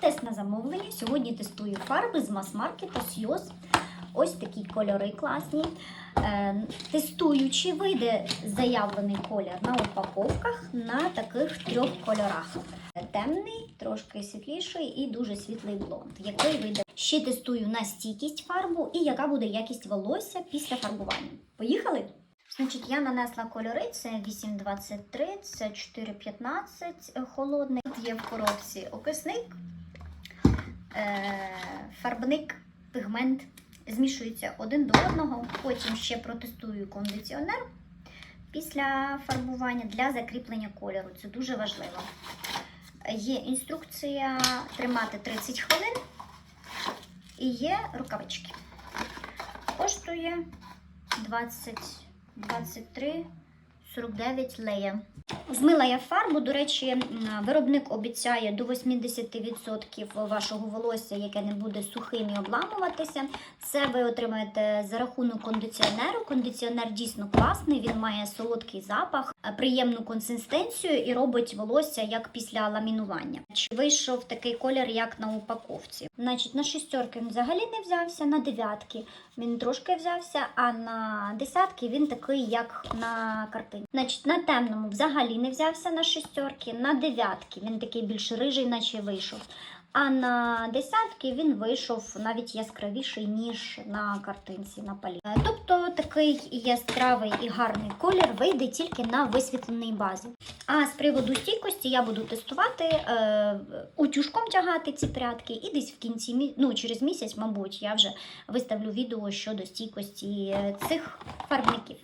Тест на замовлення. Сьогодні тестую фарби з мас-маркету Сйоз. Ось такі кольори класні. Е, Тестую, чи вийде заявлений колір на упаковках на таких трьох кольорах: темний, трошки світліший і дуже світлий блонд. Який вийде? Ще тестую на стійкість фарбу і яка буде якість волосся після фарбування. Поїхали! Значить, я нанесла кольори, це 8,23, це 4,15 холодний. Тут є в коробці окисник, е, фарбник, пігмент. Змішуються один до одного. Потім ще протестую кондиціонер після фарбування для закріплення кольору. Це дуже важливо. Є інструкція тримати 30 хвилин і є рукавички. Коштує 20, 23, 49 лея. Змила я фарбу. До речі, виробник обіцяє до 80% вашого волосся, яке не буде сухим і обламуватися. Це ви отримаєте за рахунок кондиціонеру. Кондиціонер дійсно класний, він має солодкий запах, е, приємну консистенцію і робить волосся як після ламінування. Чи вийшов такий колір, як на упаковці? Значить, на шістерки він взагалі не взявся, на дев'ятки він трошки взявся, а на десятки він такий, як на картині. Значить, на темному взагалі не взявся на шістерки, на дев'ятки він такий більш рижий, наче вийшов. А на десятки він вийшов навіть яскравіший, ніж на картинці на палі. Е, Тобто такий яскравий і гарний колір вийде тільки на висвітленій базі. А з приводу стійкості я буду тестувати е, утюжком тягати ці прядки, і десь в кінці ну, через місяць, мабуть, я вже виставлю відео щодо стійкості е, цих фарбників.